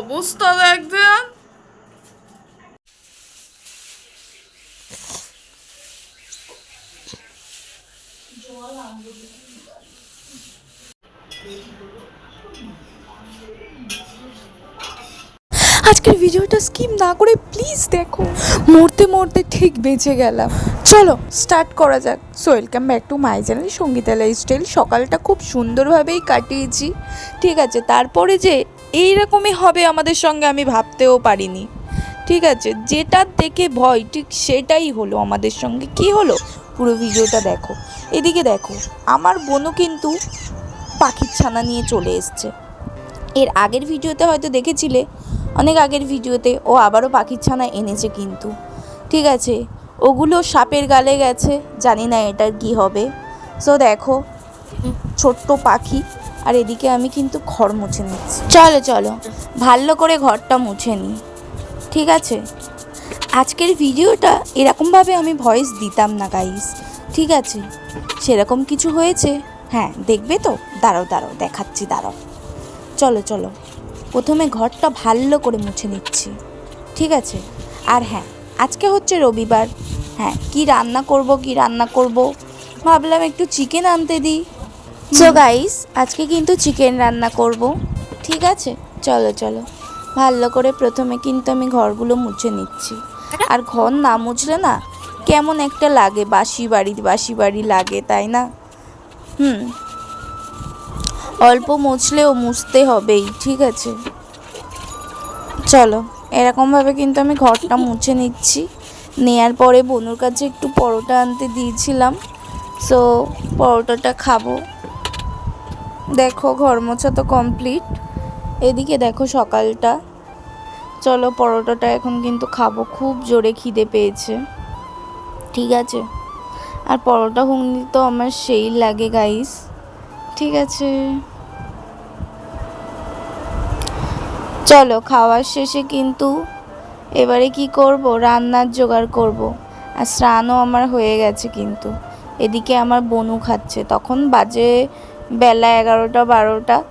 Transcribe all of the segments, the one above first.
অবস্থা দেখবেন আজকের ভিডিওটা স্কিপ না করে প্লিজ দেখো। মরতে মরতে ঠিক বেঁচে গেলাম। চলো স্টার্ট করা যাক। So welcome back to my channel Sangeeta lifestyle সকালটা খুব সুন্দরভাবেই কাটিয়েছি। ঠিক আছে, তারপরে যে এই রকমই হবে আমাদের সঙ্গে, আমি ভাবতেও পারিনি। ঠিক আছে, যেটা দেখে ভয়, ঠিক সেটাই হলো আমাদের সঙ্গে। কি হলো? পুরো ভিডিওটা দেখো। এদিকে দেখো, আমার বোনও কিন্তু পাখির ছানা নিয়ে চলে এসছে। এর আগের ভিডিওতে হয়তো দেখেছিলে, অনেক আগের ভিডিওতে ও আবারও পাখির ছানা এনেছে কিন্তু। ঠিক আছে, ওগুলো সাপের গালে গেছে, জানি না এটার কি হবে। সো দেখো, ছোট্ট পাখি আর এদিকে আমি কিন্তু ঘর মুছে নিচ্ছি। চলো চলো, ভালো করে ঘরটা মুছে নিই। ঠিক আছে? আজকের ভিডিওটা এরকমভাবে আমি ভয়েস দিতাম না গাইস ঠিক আছে? সেরকম কিছু হয়েছে? হ্যাঁ দেখবে তো? দাঁড়াও দাঁড়াও, দেখাচ্ছি, দাঁড়াও। চলো চলো, প্রথমে ঘরটা ভালো করে মুছে নিচ্ছি। ঠিক আছে? আর হ্যাঁ আজকে হচ্ছে রবিবার। হ্যাঁ কি রান্না করব, কি রান্না করব? ভাবলাম একটু চিকেন আনতে দিই। সো গাইস আজকে কিন্তু চিকেন রান্না করব। ঠিক আছে? চলো চলো। ভালো করে প্রথমে কিন্তু আমি ঘরগুলো মুছে নিচ্ছি। আর ঘর না মুছলে না কেমন একটা লাগে বাসি বাড়ি বাসি বাড়ি লাগে তাই না? হুম। অল্প মুছলেও মুছতে হবেই ঠিক আছে? চলো এরকমভাবে কিন্তু আমি ঘরটা মুছে নিচ্ছি। নেয়ার পরে বনুর কাছে একটু পরোটা আনতে দিয়েছিলাম। সো পরোটাটা খাব। দেখো ঘর মোছা তো কমপ্লিট এদিকে দেখো সকালটা। চলো, পরোটাটা এখন কিন্তু খাব। খুব জোরে খিদে পেয়েছে। ঠিক আছে। আর পরোটা ঘুগনি তো আমার সেই লাগে গাইস ঠিক আছে। চলো, খাওয়ার শেষে কিন্তু এবারে কি করব? রান্নার জোগাড় করব। আর স্নানও আমার হয়ে গেছে কিন্তু। এদিকে আমার বনু খাচ্ছে। তখন বাজে বেলা এগারোটা, বারোটা।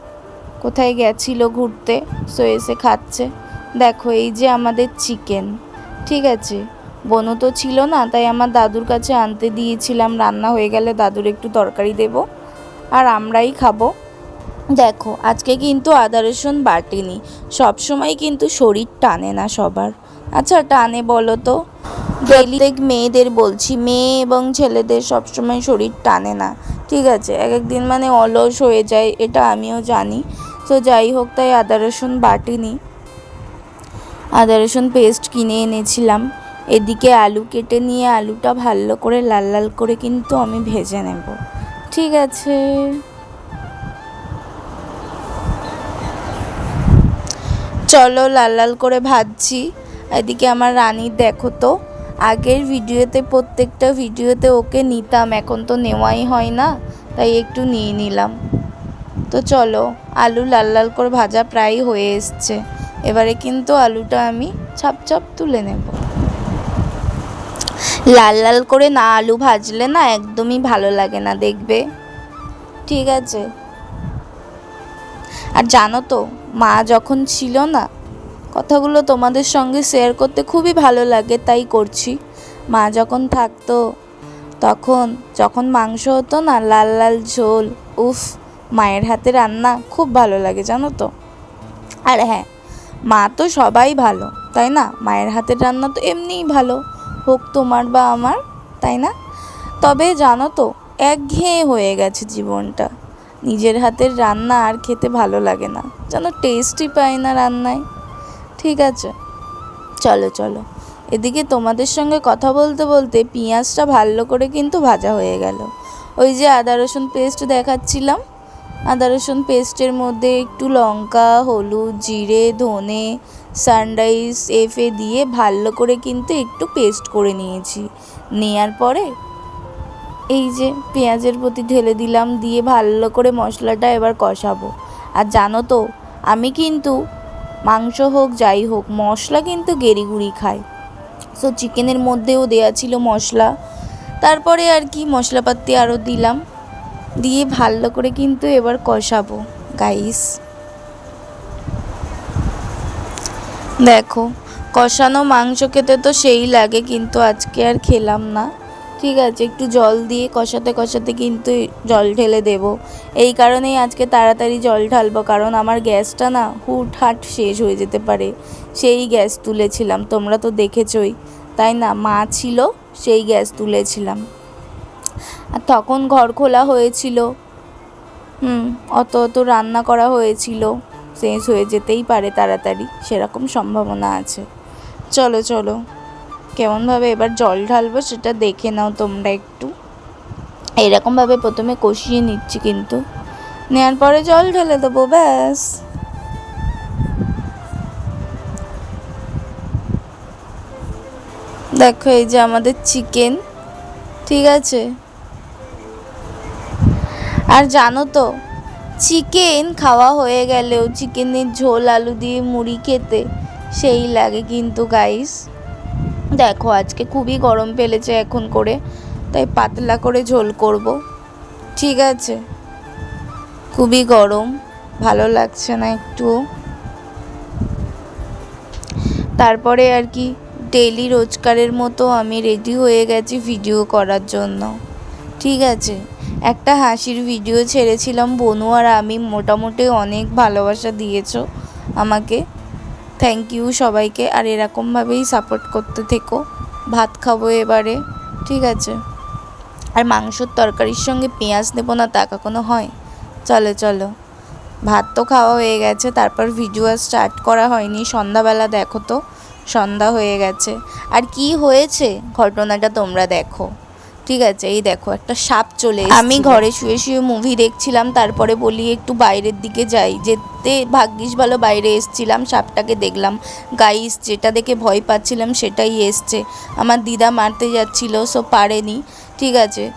কোথায় গেছিল ঘুরতে? সো এসে খাচ্ছে। দেখো, এই যে আমাদের চিকেন। ঠিক আছে। বনু তো ছিল না, তাই আমার দাদুর কাছে আনতে দিয়েছিলাম। রান্না হয়ে গেলে দাদুর একটু তরকারি দেবো। আর আমরাই খাব। দেখো, আজকে কিন্তু আদা, রসুন বাটিনি। সবসময় কিন্তু শরীর টানে না সবার। আচ্ছা টানে বলো তো। প্রত্যেক মেয়েদের বলছি, মেয়ে এবং ছেলেদের সবসময় শরীর টানে না, ঠিক আছে? এক একদিন মানে অলস হয়ে যায়, এটা আমিও জানি। তো যাই হোক, তাই আদা, রসুন বাটিনি। আদা, রসুন পেস্ট কিনে এনেছিলাম। এদিকে আলু কেটে নিয়ে আলুটা ভালো করে লাল লাল করে কিন্তু আমি ভেজে নেব, ঠিক আছে? চলো লাল লাল করে ভাজছি। এদিকে আমার রানীর দেখো তো আগের ভিডিওতে, প্রত্যেকটা ভিডিওতে ওকে নিতাম, এখন তো নেওয়াই হয় না, তাই একটু নিয়ে নিলাম। তো চলো, আলু লাল লাল করে ভাজা প্রায় হয়ে এসছে। এবারে কিন্তু আলুটা আমি ছাপ ছাপ তুলে নেব। লাল লাল করে না আলু ভাজলে না একদমই ভালো লাগে না, দেখবে? ঠিক আছে। আর জানো তো, মা যখন ছিল না কথাগুলো তোমাদের সঙ্গে শেয়ার করতে খুবই ভালো লাগে, তাই করছি। মা যখন থাকতো, তখন যখন মাংস হতো না, লাল লাল ঝোল, উফ, মায়ের হাতে রান্না খুব ভালো লাগে, জানো তো। আর হ্যাঁ মা তো সবাই ভালো, তাই না? মায়ের হাতের রান্না তো এমনিই ভালো, হোক তোমার বা আমার, তাই না? তবে জানো তো, একঘেয়ে হয়ে গেছে জীবনটা। নিজের হাতের রান্না আর খেতে ভালো লাগে না, যেন টেস্টই পাই না রান্নায়। ঠিক আছে। চলো চলো। এদিকে তোমাদের সঙ্গে কথা বলতে বলতে পেঁয়াজটা ভালো করে কিন্তু ভাজা হয়ে গেল। ওই যে আদা রসুন পেস্ট দেখাচ্ছিলাম। আদা রসুন পেস্টের মধ্যে একটু লঙ্কা, হলুদ, জিরে, ধনে সানরাইজ এফে দিয়ে ভালো করে কিন্তু একটু পেস্ট করে নিয়েছি। নেয়ার পরে এই যে পেঁয়াজের প্রতি ঢেলে দিলাম, দিয়ে ভালো করে মশলাটা এবার কষাবো। আর জানো তো, আমি কিন্তু মাংস হোক, যাই হোক, মশলা কিন্তু গেরিগুড়ি খায়। সো চিকেনের মধ্যেও দেয়া ছিল মশলা। তারপরে আর কি মশলাপাতি আরও দিলাম। দিয়ে ভালো করে কিন্তু এবার কষাবো গাইস দেখো, কষানো মাংস খেতে তো সেই লাগে, কিন্তু আজকে আর খেলাম না। ঠিক আছে, একটু জল দিয়ে কষাতে কষাতে কিন্তু জল ঢেলে দেব। এই কারণেই আজকে তাড়াতাড়ি জল ঢালবো, কারণ আমার গ্যাসটা না হুট হাট শেষ হয়ে যেতে পারে। সেই গ্যাস তুলেছিলাম, তোমরা তো দেখেছই। তাই না, মা ছিল, সেই গ্যাস তুলেছিলাম। আর তখন ঘর খোলা হয়েছিল। হুম, অত অত রান্না করা হয়েছিল। শেষ হয়ে যেতেই পারে তাড়াতাড়ি, সেরকম সম্ভাবনা আছে। চলো চলো। কেমনভাবে এবার জল ঢালবো সেটা দেখে নাও তোমরা একটু। এরকমভাবে প্রথমে কষিয়ে নিচ্ছি কিন্তু। নেওয়ার পরে জল ঢেলে দেবো, ব্যাস। দেখো এই যে আমাদের চিকেন, ঠিক আছে? আর জানো তো, চিকেন খাওয়া হয়ে গেলেও চিকেনের ঝোল, আলু দিয়ে মুড়ি খেতে সেই লাগে কিন্তু গাইস দেখো, আজকে খুবই গরম ফেলেছে এখন করে, তাই পাতলা করে ঝোল করব। ঠিক আছে? খুবই গরম, ভালো লাগছে না একটুও তারপরে আর কি ডেলি রোজকারের মতো আমি রেডি হয়ে গেছি ভিডিও করার জন্য। ঠিক আছে? একটা হাসির ভিডিও ছেড়েছিলাম, বনু আর আমি, মোটামুটি অনেক ভালোবাসা দিয়েছ আমাকে। থ্যাংক ইউ সবাইকে, আর এরকমভাবেই সাপোর্ট করতে থেকো। ভাত খাব এবারে, ঠিক আছে? আর মাংসর তরকারির সঙ্গে পেঁয়াজ দেবো না, তা কখনো হয়? চলো চলো। ভাত তো খাওয়া হয়ে গেছে, তারপর ভিডিও স্টার্ট করা হয়নি। সন্ধ্যাবেলা দেখো তো, সন্ধ্যা হয়ে গেছে। আর কি হয়েছে? ঘটনাটা তোমরা দেখো। ঠিক আছে এই দেখো একটা সাপ চলে আমি ঘরে শুয়ে শুয়ে মুভি দেখছিলাম তারপরে বলি একটু বাইরের দিকে যাই। যেতে ভাগ্যিস ভালো বাইরে এসছিলাম সাপটাকে দেখলাম। গাইস যেটা দেখে ভয় পাচ্ছিলাম সেটাই এসছে। আমার দিদা মারতে যাচ্ছিল সো পারেনি। ঠিক আছে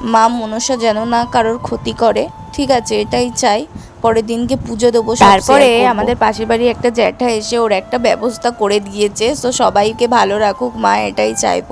মা মনসা যেন না কারোর ক্ষতি করে। ঠিক আছে এটাই চাই। পরের দিনকে পুজো দেবো তারপরে আমাদের পাশের বাড়ি একটা জ্যাঠা এসে ওর একটা ব্যবস্থা করে দিয়েছে সো সবাইকে ভালো রাখুক মা এটাই চাইব।